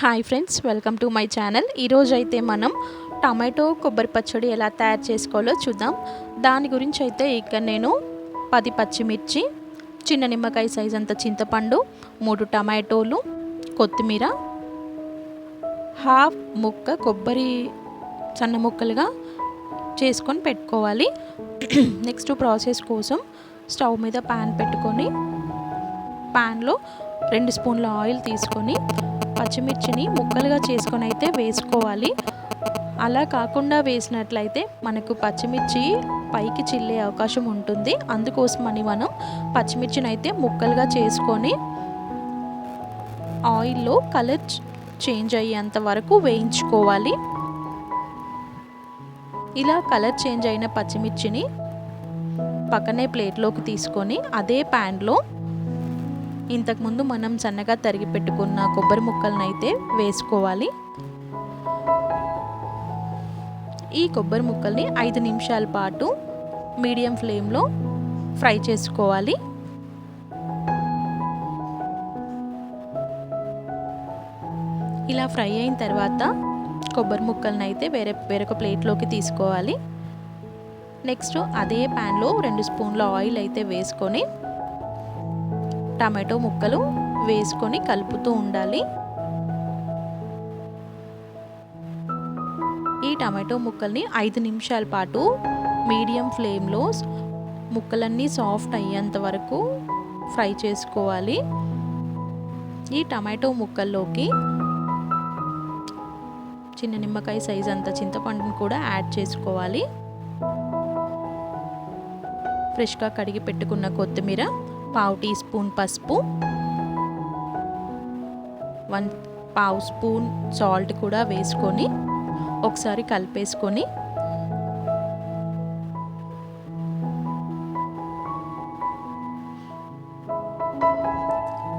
Hi friends welcome to my channel ఈరోజు అయితే మనం టమాటో కొబ్బరి పచ్చడి ఎలా తయారు చేసుకోవాలో చూద్దాం. దాని గురించి అయితే ఇక్కడ నేను పది పచ్చిమిర్చి చిన్న నిమ్మకాయ సైజ్ అంత చింతపండు మూడు టమాటోలు కొత్తిమీర హాఫ్ ముక్క కొబ్బరి సన్న ముక్కలుగా చేసుకొని పెట్టుకోవాలి. నెక్స్ట్ ప్రాసెస్ కోసం స్టవ్ మీద ప్యాన్ పెట్టుకొని ప్యాన్లో రెండు స్పూన్ల ఆయిల్ తీసుకొని పచ్చిమిర్చిని ముక్కలుగా చేసుకొని అయితే వేసుకోవాలి. అలా కాకుండా వేసినట్లయితే మనకు పచ్చిమిర్చి పైకి చిల్లే అవకాశం ఉంటుంది. అందుకోసమని మనం పచ్చిమిర్చిని అయితే ముక్కలుగా చేసుకొని ఆయిల్లో కలర్ చేంజ్ అయ్యేంత వరకు వేయించుకోవాలి. ఇలా కలర్ చేంజ్ అయిన పచ్చిమిర్చిని పక్కనే ప్లేట్లోకి తీసుకొని అదే ప్యాన్లో ఇంతకుముందు మనం సన్నగా తరిగి పెట్టుకున్న కొబ్బరి ముక్కలను అయితే వేసుకోవాలి. ఈ కొబ్బరి ముక్కల్ని ఐదు నిమిషాల పాటు మీడియం ఫ్లేమ్లో ఫ్రై చేసుకోవాలి. ఇలా ఫ్రై అయిన తర్వాత కొబ్బరి ముక్కలను అయితే వేరే వేరొక ప్లేట్లోకి తీసుకోవాలి. నెక్స్ట్ అదే ప్యాన్లో రెండు స్పూన్ల ఆయిల్ అయితే వేసుకొని టమాటో ముక్కలు వేసుకొని కలుపుతూ ఉండాలి. ఈ టమాటో ముక్కల్ని ఐదు నిమిషాల పాటు మీడియం ఫ్లేమ్లో ముక్కలన్నీ సాఫ్ట్ అయ్యేంత వరకు ఫ్రై చేసుకోవాలి. ఈ టమాటో ముక్కల్లోకి చిన్న నిమ్మకాయ సైజ్ అంత చింతపండుని కూడా యాడ్ చేసుకోవాలి. ఫ్రెష్గా కడిగి పెట్టుకున్న కొత్తిమీర పావు టీ స్పూన్ పసుపు. వన్ పావు స్పూన్ సాల్ట్ కూడా వేసుకొని ఒకసారి కలిపేసుకొని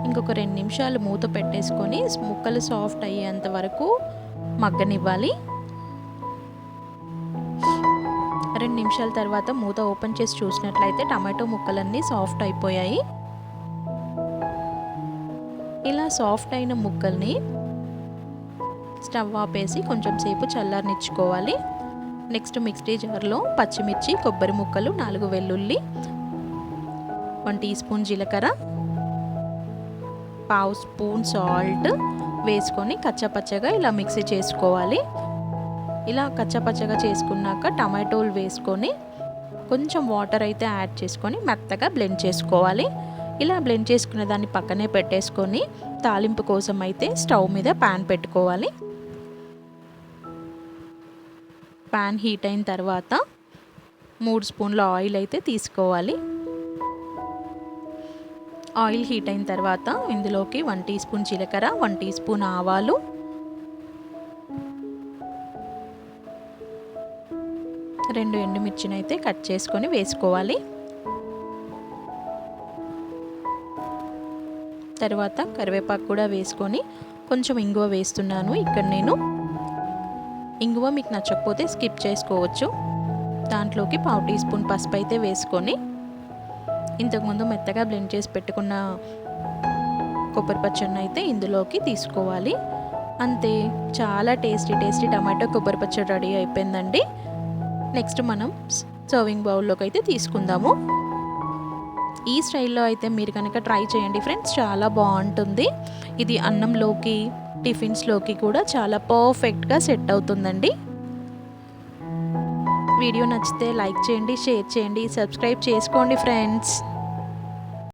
ఇంకొక రెండు నిమిషాలు మూత పెట్టేసుకొని ముక్కలు సాఫ్ట్ అయ్యేంత వరకు మగ్గనివ్వాలి. రెండు నిమిషాల తర్వాత మూత ఓపెన్ చేసి చూసినట్లయితే టమాటో ముక్కలన్నీ సాఫ్ట్ అయిపోయాయి. ఇలా సాఫ్ట్ అయిన ముక్కల్ని స్టవ్ ఆపేసి కొంచెం సేపు చల్లారనిచ్చుకోవాలి. నెక్స్ట్ మిక్సీ జార్లో పచ్చిమిర్చి కొబ్బరి ముక్కలు నాలుగు వెల్లుల్లి వన్ టీ స్పూన్ జీలకర్ర పావు స్పూన్ సాల్ట్ వేసుకొని కచ్చపచ్చగా ఇలా మిక్సీ చేసుకోవాలి. ఇలా కచ్చపచ్చగా చేసుకున్నాక టమాటోలు వేసుకొని కొంచెం వాటర్ అయితే యాడ్ చేసుకొని మెత్తగా బ్లెండ్ చేసుకోవాలి. ఇలా బ్లెండ్ చేసుకునే దాన్ని పక్కనే పెట్టేసుకొని తాలింపు కోసం అయితే స్టవ్ మీద ప్యాన్ పెట్టుకోవాలి. ప్యాన్ హీట్ అయిన తర్వాత మూడు స్పూన్ల ఆయిల్ అయితే తీసుకోవాలి. ఆయిల్ హీట్ అయిన తర్వాత ఇందులోకి వన్ టీ స్పూన్ జీలకర్ర వన్ టీ స్పూన్ ఆవాలు రెండు ఎండుమిర్చిని అయితే కట్ చేసుకొని వేసుకోవాలి. తర్వాత కరివేపాకు కూడా వేసుకొని కొంచెం ఇంగువ వేస్తున్నాను. ఇక్కడ నేను ఇంగువ మీకు నచ్చకపోతే స్కిప్ చేసుకోవచ్చు. దాంట్లోకి పావు టీ స్పూన్ పసుపు అయితే వేసుకొని ఇంతకుముందు మెత్తగా బ్లెండ్ చేసి పెట్టుకున్న కొబ్బరి పచ్చడిని అయితే ఇందులోకి తీసుకోవాలి. అంతే చాలా టేస్టీ టేస్టీ టమాటో కొబ్బరి పచ్చడి రెడీ అయిపోయిందండి. నెక్స్ట్ మనం సర్వింగ్ బౌల్లోకి అయితే తీసుకుందాము. ఈ స్టైల్లో అయితే మీరు కనుక ట్రై చేయండి ఫ్రెండ్స్ చాలా బాగుంటుంది. ఇది అన్నంలోకి టిఫిన్స్లోకి కూడా చాలా పర్ఫెక్ట్గా సెట్ అవుతుందండి. వీడియో నచ్చితే లైక్ చేయండి షేర్ చేయండి సబ్స్క్రైబ్ చేసుకోండి ఫ్రెండ్స్